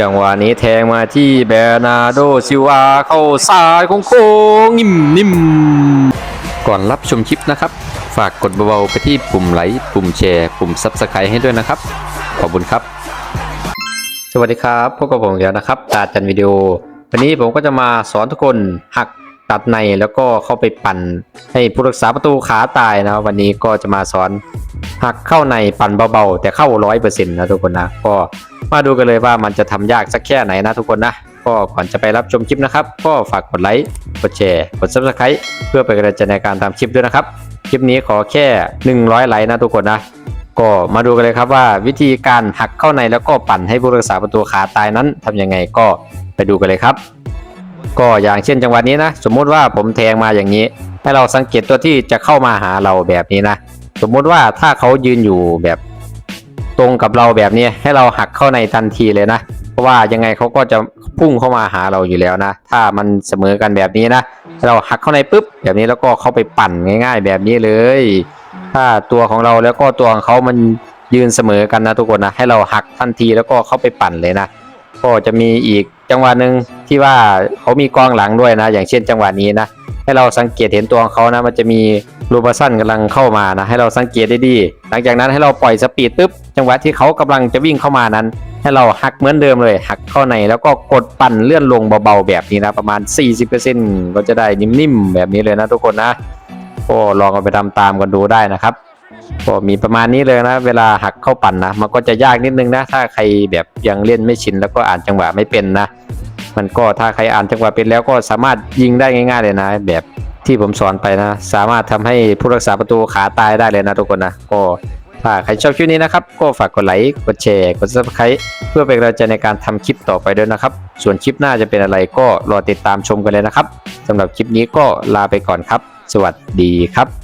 จังหวะนี้แทงมาที่เบร์นาโดซิวาเข้าซ้ายโค้งนิ่มนิ่มก่อนรับชมคลิปนะครับ ฝากกดเบาๆไปที่ปุ่มไลค์ปุ่มแชร์ ปุ่ม Subscribe ให้ด้วยนะครับ ขอบคุณครับ สวัสดีครับพบกับผมอีกแล้วนะครับตาจันวิดีโอ วันนี้ผมก็จะมาสอนทุกคนหักตัดในแล้วก็เข้าไปปั่นให้ผู้รักษาประตูขาตายนะวันนี้ก็จะมาสอน หักเข้าในปั่นเบาๆ แต่เข้าร้อยเปอร์เซ็นต์นะทุกคนนะ ก็มาดูกันเลยว่ามันจะทำยากสักแค่ไหนนะทุกคนนะ ก็ก่อนจะไปรับชมคลิปนะครับ ก็ฝากกดไลค์กดแชร์กด subscribe เพื่อเป็นกำลังใจในการทำคลิปด้วยนะครับ คลิปนี้ขอแค่ 100 ไลค์นะทุกคนนะก็มาดูกันเลยครับว่าวิธีการหักเข้าในแล้วก็ปั่นให้ผู้รักษาประตูขาตายนั้นทำยังไงก็ไปดูกันเลยครับ ก็อย่างเช่นจังหวะนี้นะ สมมุติว่าผมแทงมาอย่างนี้ ให้เราสังเกตตัวที่จะเข้ามาหาเราแบบนี้นะ สมมุติว่าถ้าเขายืนอยู่แบบตรงกับเราแบบนี้ให้เราหักเข้าในทันทีเลยนะ เพราะว่ายังไงเขาก็จะพุ่งเข้ามาหาเราอยู่แล้วนะ ถ้ามันเสมอกันแบบนี้นะ เราหักเข้าในปุ๊บแบบนี้แล้วก็เข้าไปปั่นง่าย ๆ แบบนี้เลย ถ้าตัวของเราแล้วก็ตัวของเขามันยืนเสมอกันนะทุกคนนะให้เราหักทันทีแล้วก็เข้าไปปั่นเลยนะก็จะมีอีกจังหวะหนึ่งที่ว่าเขามีกองหลังด้วยนะ อย่างเช่นจังหวะนี้นะให้เราสังเกตเห็นตัวของเขานะ มันจะมี รูปสั้นกำลังเข้ามานะให้เราสังเกตได้ดีหลังจากนั้นให้เราปล่อยสปีดปุ๊บจังหวะที่เขากำลังจะวิ่งเข้ามานั้น ให้เราหักเหมือนเดิมเลยหักเข้าในแล้วก็กดปั่นเลื่อนลงเบาๆแบบนี้นะประมาณ 40%ก็จะได้นิ่มๆแบบนี้เลยนะทุกคนนะก็ลองเอาไปทำตามกันดูได้นะครับก็มีประมาณนี้เลยนะ เวลาหักเข้าปั่นนะ มันก็จะยากนิดนึงนะ ถ้าใครแบบยังเล่นไม่ชินแล้วก็อ่านจังหวะไม่เป็นนะ มันก็ถ้าใครอ่านจังหวะเป็นแล้วก็สามารถยิงได้ง่าย ๆ เลยนะ แบบ ที่ผมสอนไปนะ สามารถทำให้ผู้รักษาประตูขาตายได้เลยนะทุกคนนะก็ถ้าใครชอบคลิปนี้นะครับ ก็ฝากกดไลค์กดแชร์กดซับสไครต์เพื่อเป็นกำลังใจในการทำคลิปต่อไปด้วยนะครับ ส่วนคลิปหน้าจะเป็นอะไรก็รอติดตามชมกันเลยนะครับสำหรับคลิปนี้ก็ลาไปก่อนครับ สวัสดีครับ